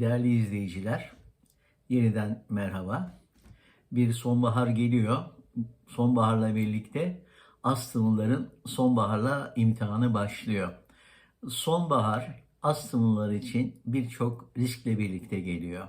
Değerli izleyiciler, yeniden merhaba. Bir sonbahar geliyor. Sonbaharla birlikte astımlıların sonbaharla imtihanı başlıyor. Sonbahar astımlılar için birçok riskle birlikte geliyor.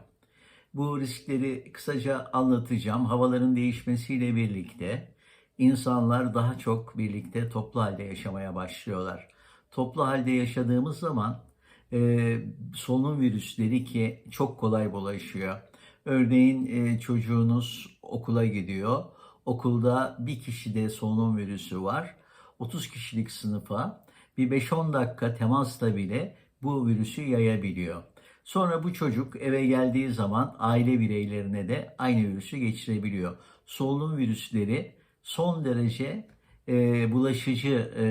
Bu riskleri kısaca anlatacağım. Havaların değişmesiyle birlikte insanlar daha çok birlikte toplu halde yaşamaya başlıyorlar. Toplu halde yaşadığımız zaman e, solunum virüsleri ki çok kolay bulaşıyor. Örneğin e, çocuğunuz okula gidiyor. Okulda bir kişide solunum virüsü var. 30 kişilik sınıfa bir 5-10 dakika temasla bile bu virüsü yayabiliyor. Sonra bu çocuk eve geldiği zaman aile bireylerine de aynı virüsü geçirebiliyor. Solunum virüsleri son derece e, bulaşıcı e,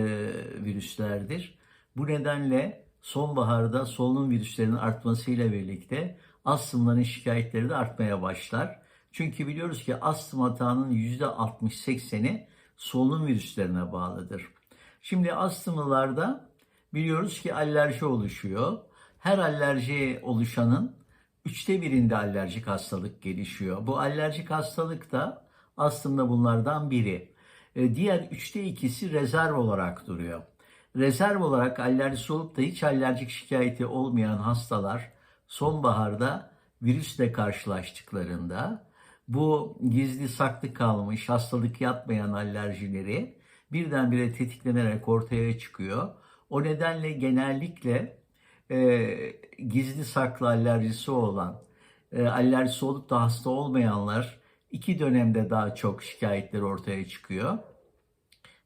virüslerdir. Bu nedenle sonbaharda solunum virüslerinin artmasıyla birlikte astımların şikayetleri de artmaya başlar. Çünkü biliyoruz ki astım hatağının %60-80'i solunum virüslerine bağlıdır. Şimdi astımlılarda biliyoruz ki alerji oluşuyor. Her alerji oluşanın üçte birinde alerjik hastalık gelişiyor. Bu alerjik hastalık da aslında bunlardan biri. E, Diğer üçte ikisi rezerv olarak duruyor. Rezerv olarak alerjisi olup da hiç alerjik şikayeti olmayan hastalar sonbaharda virüsle karşılaştıklarında bu gizli saklı kalmış hastalık yapmayan alerjileri birdenbire tetiklenerek ortaya çıkıyor. O nedenle genellikle e, gizli saklı alerjisi olan, e, alerjisi olup da hasta olmayanlar iki dönemde daha çok şikayetler ortaya çıkıyor.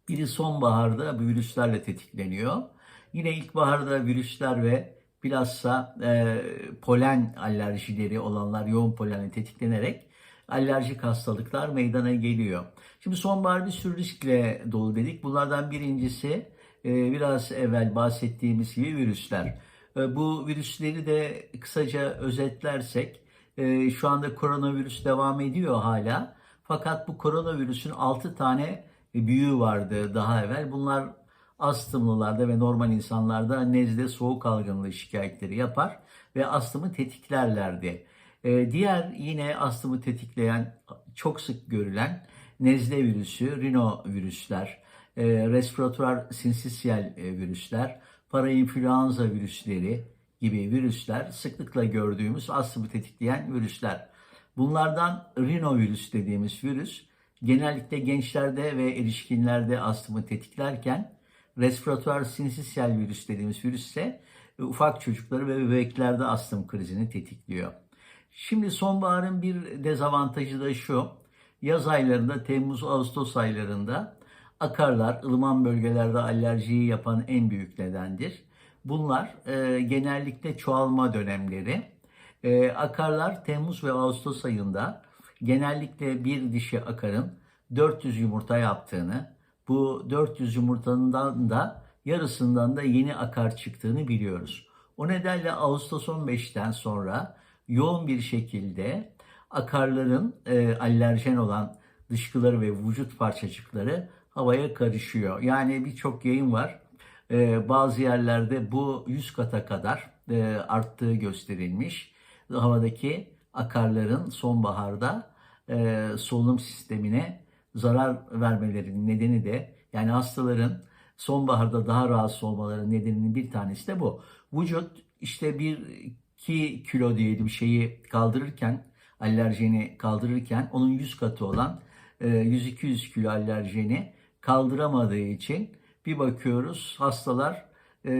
Biri sonbaharda virüslerle tetikleniyor. Yine ilkbaharda virüsler ve bilhassa e, polen alerjileri olanlar yoğun polenle tetiklenerek alerjik hastalıklar meydana geliyor. Şimdi sonbahar bir sürü riskle dolu dedik. Bunlardan birincisi e, biraz evvel bahsettiğimiz gibi virüsler. E, bu virüsleri de kısaca özetlersek e, şu anda koronavirüs devam ediyor hala. Fakat bu koronavirüsün 6 tane büyüğü vardı daha evvel. Bunlar astımlılarda ve normal insanlarda nezle soğuk algınlığı şikayetleri yapar ve astımı tetiklerlerdi. Ee, diğer yine astımı tetikleyen çok sık görülen nezle virüsü, rinovirüsler, e, respiratuar sinsisiyel e, virüsler, parainfluenza virüsleri gibi virüsler sıklıkla gördüğümüz astımı tetikleyen virüsler. Bunlardan rinovirüs dediğimiz virüs genellikle gençlerde ve erişkinlerde astımı tetiklerken respiratuar sinsisiyel virüs dediğimiz virüs ise e, ufak çocukları ve bebeklerde astım krizini tetikliyor. Şimdi sonbaharın bir dezavantajı da şu. Yaz aylarında, Temmuz-Ağustos aylarında akarlar ılıman bölgelerde alerjiyi yapan en büyük nedendir. Bunlar e, genellikle çoğalma dönemleri. E, akarlar Temmuz ve Ağustos ayında genellikle bir dişi akarın 400 yumurta yaptığını, bu 400 yumurtanın da yarısından da yeni akar çıktığını biliyoruz. O nedenle Ağustos 15'ten sonra yoğun bir şekilde akarların e, alerjen olan dışkıları ve vücut parçacıkları havaya karışıyor. Yani birçok yayın var. E, bazı yerlerde bu 100 kata kadar e, arttığı gösterilmiş. Havadaki akarların sonbaharda e, solunum sistemine zarar vermelerinin nedeni de yani hastaların sonbaharda daha rahatsız olmalarının nedeninin bir tanesi de bu. Vücut işte bir 2 kilo diye bir şeyi kaldırırken alerjeni kaldırırken onun 100 katı olan 100-200 kilo alerjeni kaldıramadığı için bir bakıyoruz hastalar e,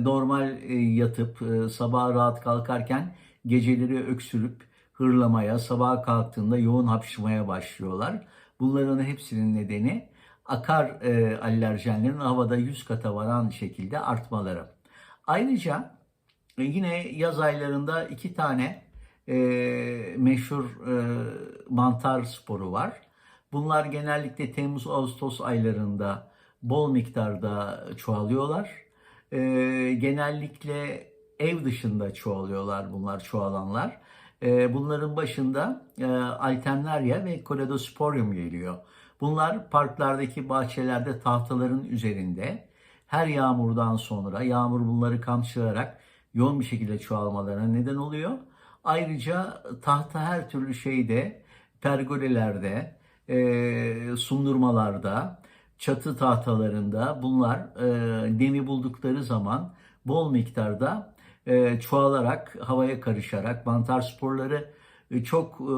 normal e, yatıp e, sabah rahat kalkarken geceleri öksürüp hırlamaya, sabah kalktığında yoğun hapşırmaya başlıyorlar. Bunların hepsinin nedeni akar e, alerjenlerin havada 100 kata varan şekilde artmaları. Ayrıca e, yine yaz aylarında iki tane e, meşhur e, mantar sporu var. Bunlar genellikle Temmuz-Ağustos aylarında bol miktarda çoğalıyorlar. E, genellikle ev dışında çoğalıyorlar bunlar çoğalanlar. E, bunların başında e, Altenlaria ve Coledosporium geliyor. Bunlar parklardaki bahçelerde tahtaların üzerinde her yağmurdan sonra yağmur bunları kamçılarak yoğun bir şekilde çoğalmalarına neden oluyor. Ayrıca tahta her türlü şeyde, pergolelerde, e, sundurmalarda, çatı tahtalarında bunlar e, nemi buldukları zaman bol miktarda e, çoğalarak, havaya karışarak mantar sporları e, çok e,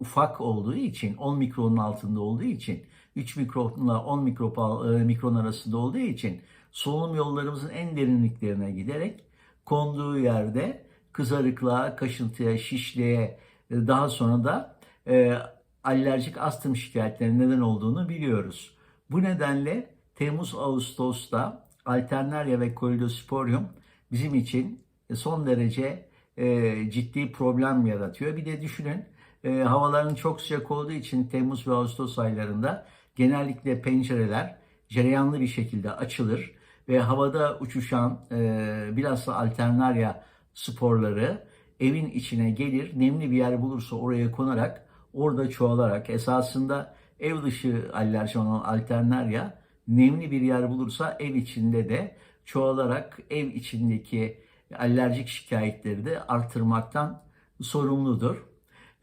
ufak olduğu için, 10 mikronun altında olduğu için, 3 mikronla 10 mikro, e, mikron arasında olduğu için solunum yollarımızın en derinliklerine giderek konduğu yerde kızarıklığa, kaşıntıya, şişliğe, e, daha sonra da e, alerjik astım şikayetlerinin neden olduğunu biliyoruz. Bu nedenle Temmuz-Ağustos'ta Alternaria ve Colidosporium bizim için son derece e, ciddi problem yaratıyor. Bir de düşünün e, havaların çok sıcak olduğu için Temmuz ve Ağustos aylarında genellikle pencereler cereyanlı bir şekilde açılır ve havada uçuşan e, bilhassa Alternaria sporları evin içine gelir, nemli bir yer bulursa oraya konarak orada çoğalarak esasında ev dışı alerji olan Alternaria nemli bir yer bulursa ev içinde de çoğalarak ev içindeki alerjik şikayetleri de artırmaktan sorumludur.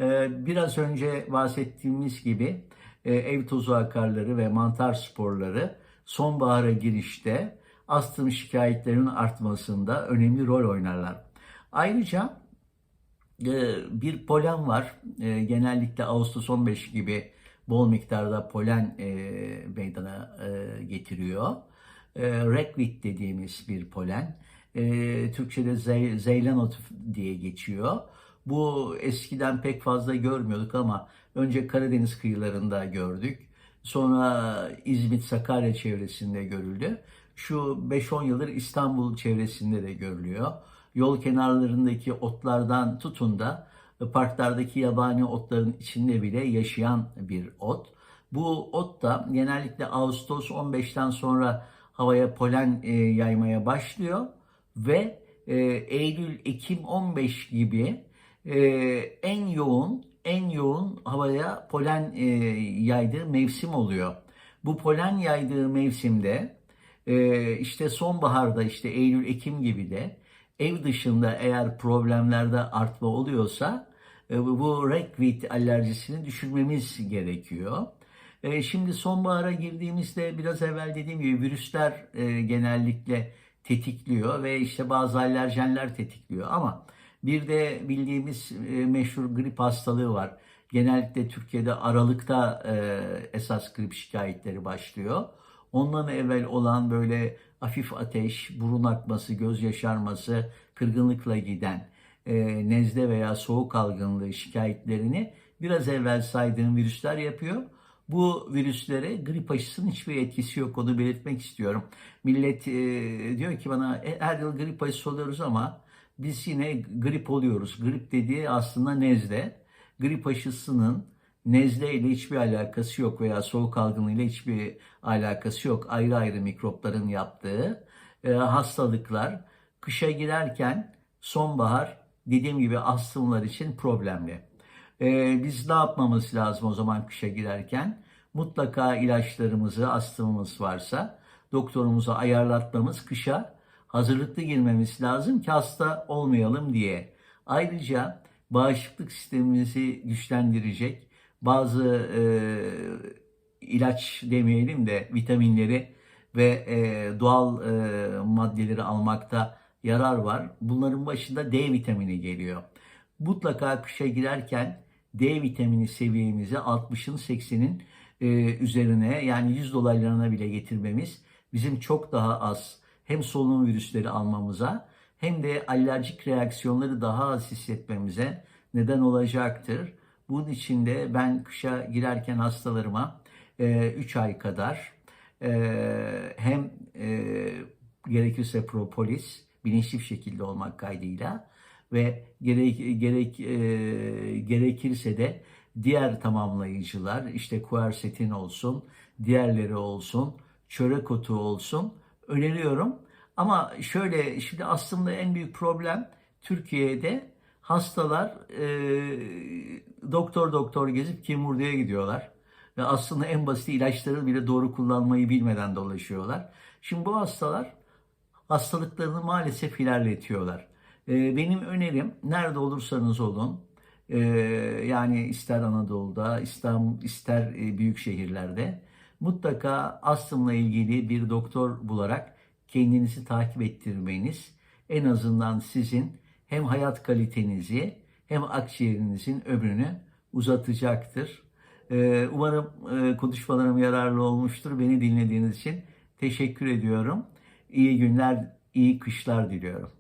Ee, Biraz önce bahsettiğimiz gibi e, ev tozu akarları ve mantar sporları sonbahara girişte astım şikayetlerinin artmasında önemli rol oynarlar. Ayrıca e, bir polen var. E, Genellikle Ağustos 15 gibi bol miktarda polen meydana getiriyor. E, Rekvit dediğimiz bir polen. E, Türkçe'de zey, zeylan otu diye geçiyor. Bu eskiden pek fazla görmüyorduk ama önce Karadeniz kıyılarında gördük. Sonra İzmit, Sakarya çevresinde görüldü. Şu 5-10 yıldır İstanbul çevresinde de görülüyor. Yol kenarlarındaki otlardan tutun da parklardaki yabani otların içinde bile yaşayan bir ot. Bu ot da genellikle Ağustos 15'ten sonra havaya polen e, yaymaya başlıyor ve e, Eylül, Ekim 15 gibi e, en yoğun en yoğun havaya polen e, yaydığı mevsim oluyor. Bu polen yaydığı mevsimde e, işte sonbaharda işte Eylül, Ekim gibi de ev dışında eğer problemlerde artma oluyorsa e, bu rekvit alerjisini düşürmemiz gerekiyor. E, Şimdi sonbahara girdiğimizde biraz evvel dediğim gibi virüsler e, genellikle tetikliyor ve işte bazı alerjenler tetikliyor ama bir de bildiğimiz e, meşhur grip hastalığı var. Genellikle Türkiye'de Aralık'ta esas grip şikayetleri başlıyor. Ondan evvel olan böyle hafif ateş, burun akması, göz yaşarması, kırgınlıkla giden nezle veya soğuk algınlığı şikayetlerini biraz evvel saydığım virüsler yapıyor. Bu virüslere grip aşısının hiçbir etkisi yok. Onu belirtmek istiyorum. Millet e, diyor ki bana "E, her yıl grip aşısı oluyoruz ama biz yine grip oluyoruz. Grip dediği aslında nezle. Grip aşısının nezle ile hiçbir alakası yok veya soğuk algınlığı ile hiçbir alakası yok. Ayrı ayrı mikropların yaptığı e, hastalıklar. Kışa girerken sonbahar dediğim gibi astımlar için problemli. E, biz ne yapmamız lazım o zaman kışa girerken? Mutlaka ilaçlarımızı astımımız varsa doktorumuza ayarlatmamız kışa hazırlıklı girmemiz lazım ki hasta olmayalım diye. Ayrıca bağışıklık sistemimizi güçlendirecek bazı e, ilaç demeyelim de vitaminleri ve e, doğal e, maddeleri almakta yarar var. Bunların başında D vitamini geliyor. Mutlaka kışa girerken D vitamini seviyemizi 60'ın 80'in e, üzerine yani 100 dolaylarına bile getirmemiz bizim çok daha az hem solunum virüsleri almamıza hem de alerjik reaksiyonları daha az hissetmemize neden olacaktır. Bunun için de ben kışa girerken hastalarıma 3 ay kadar e, hem e, gerekirse propolis bilinçli bir şekilde olmak kaydıyla ve gerek gerek e, gerekirse de diğer tamamlayıcılar işte kuersetin olsun, diğerleri olsun, çörek otu olsun öneriyorum. Ama şöyle şimdi aslında en büyük problem Türkiye'de hastalar e, doktor doktor gezip kimurduya gidiyorlar. Ve aslında en basit ilaçları bile doğru kullanmayı bilmeden dolaşıyorlar. Şimdi bu hastalar hastalıklarını maalesef ilerletiyorlar. E, benim önerim nerede olursanız olun, e, yani ister Anadolu'da, İstanbul, ister e, büyük şehirlerde mutlaka astımla ilgili bir doktor bularak kendinizi takip ettirmeniz en azından sizin hem hayat kalitenizi hem akciğerinizin ömrünü uzatacaktır. Ee, Umarım e, konuşmalarım yararlı olmuştur. Beni dinlediğiniz için teşekkür ediyorum. İyi günler, iyi kışlar diliyorum.